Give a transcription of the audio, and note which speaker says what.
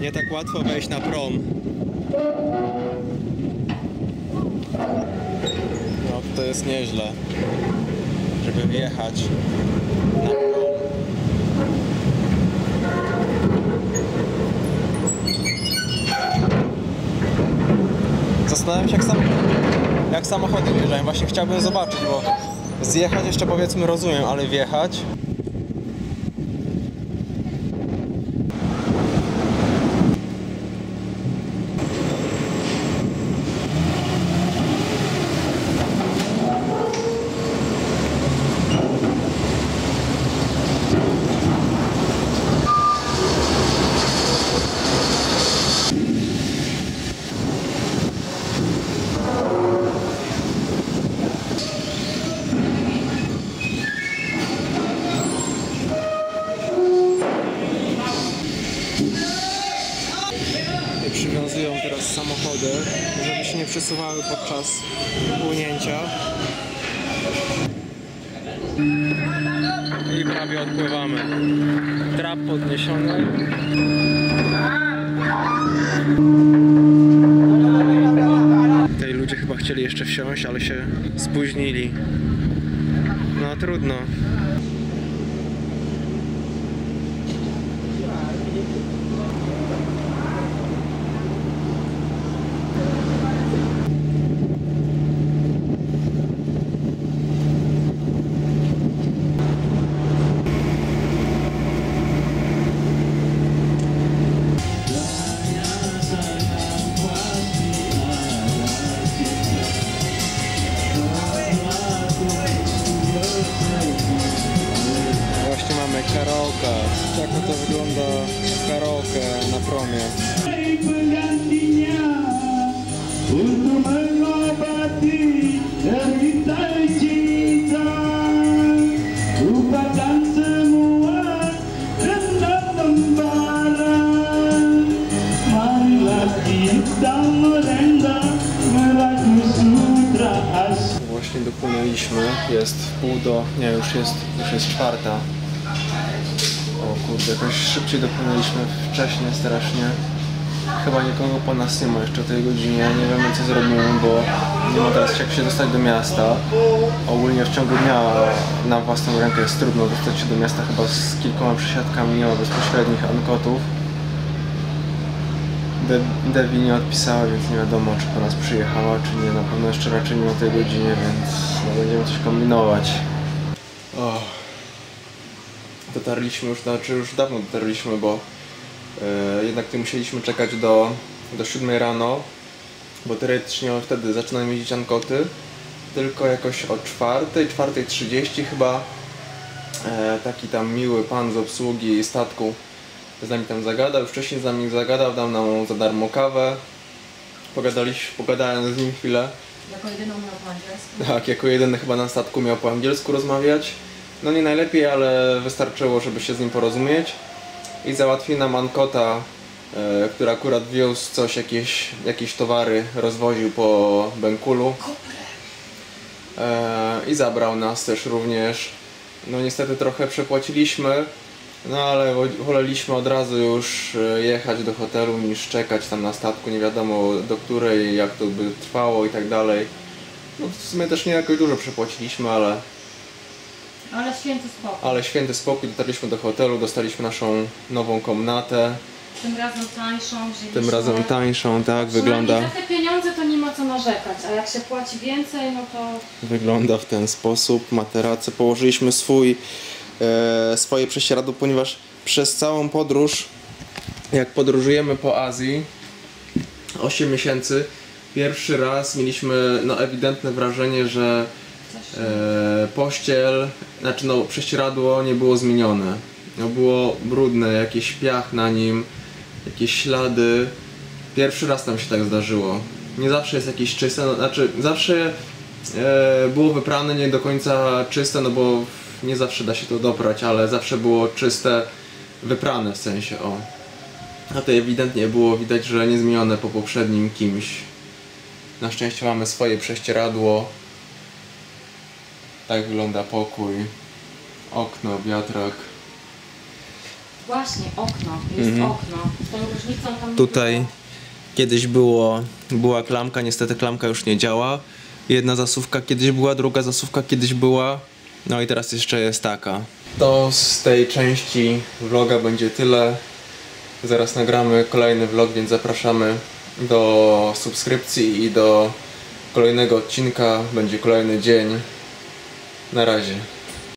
Speaker 1: Nie tak łatwo wejść na prom. No to jest nieźle, żeby wjechać na prom. Zastanawiam się jak, sam, jak samochody wjeżdżają. Właśnie chciałbym zobaczyć, bo zjechać jeszcze powiedzmy rozumiem, ale wjechać przywiązują teraz samochody, żeby się nie przesuwały podczas płynięcia. I prawie odpływamy. Trap podniesiony. Tutaj ludzie chyba chcieli jeszcze wsiąść, ale się spóźnili. No trudno. Karaoke. Tak to wygląda karaoke na promie. Właśnie dopłynęliśmy. Jest pół do... Nie, już jest, już jest czwarta. Kurde, jakoś szybciej dopłynęliśmy wcześniej strasznie. Chyba nikogo po nas nie ma jeszcze o tej godzinie. Nie wiemy co zrobimy, bo nie ma teraz jak się dostać do miasta. Ogólnie w ciągu dnia na własną rękę jest trudno dostać się do miasta chyba z kilkoma przesiadkami, nie ma bezpośrednich ankotów. De- Devi nie odpisała, więc nie wiadomo czy po nas przyjechała, czy nie. Na pewno jeszcze raczej nie o tej godzinie, więc no, będziemy coś kombinować. O. Dotarliśmy już, znaczy już dawno dotarliśmy, bo e, jednak tu musieliśmy czekać do, do 7 rano, bo teoretycznie wtedy zaczynają jeździć ankoty, tylko jakoś o 4, 4.30 chyba e, taki tam miły pan z obsługi statku z nami tam zagadał, już wcześniej z nami zagadał, dał nam za darmo kawę. Pogadaliśmy, pogadałem z nim chwilę.
Speaker 2: Jako jedyną miał po angielsku.
Speaker 1: Tak, jako jedyny chyba na statku miał po angielsku rozmawiać. No nie najlepiej, ale wystarczyło, żeby się z nim porozumieć. I załatwił nam Ankota, e, który akurat wiózł coś, jakieś, jakieś towary, rozwoził po Benkulu. E, I zabrał nas też również. No niestety trochę przepłaciliśmy, no ale wo- woleliśmy od razu już e, jechać do hotelu niż czekać tam na statku, nie wiadomo do której, jak to by trwało i tak dalej. No w sumie też nie jakoś dużo przepłaciliśmy, ale,
Speaker 2: Ale święty spokój.
Speaker 1: ale święty spokój, dotarliśmy do hotelu, dostaliśmy naszą nową komnatę,
Speaker 2: Tym razem tańszą wzięliśmy.
Speaker 1: tym razem tańszą, tak wygląda,
Speaker 2: Za te pieniądze to nie ma co narzekać, a jak się płaci więcej, no to
Speaker 1: wygląda w ten sposób. Materace położyliśmy swój, e, swoje prześcieradło, ponieważ przez całą podróż, jak podróżujemy po Azji, 8 miesięcy, pierwszy raz mieliśmy no, ewidentne wrażenie, że. E, pościel, znaczy no prześcieradło nie było zmienione. No było brudne, jakiś piach na nim, jakieś ślady. Pierwszy raz nam się tak zdarzyło. Nie zawsze jest jakieś czyste, no, znaczy zawsze e, było wyprane nie do końca czyste, no bo nie zawsze da się to doprać, ale zawsze było czyste, wyprane w sensie, o. A to ewidentnie było widać, że nie zmienione po poprzednim kimś. Na szczęście mamy swoje prześcieradło. Tak wygląda pokój. Okno, wiatrak.
Speaker 2: Właśnie, okno. Jest okno. Z tą różnicą tam
Speaker 1: Mhm. Tutaj
Speaker 2: było.
Speaker 1: kiedyś było, była klamka, niestety klamka już nie działa. Jedna zasuwka kiedyś była, druga zasuwka kiedyś była. No i teraz jeszcze jest taka. To z tej części vloga będzie tyle. Zaraz nagramy kolejny vlog, więc zapraszamy do subskrypcji i do kolejnego odcinka. Będzie kolejny dzień. Na razie.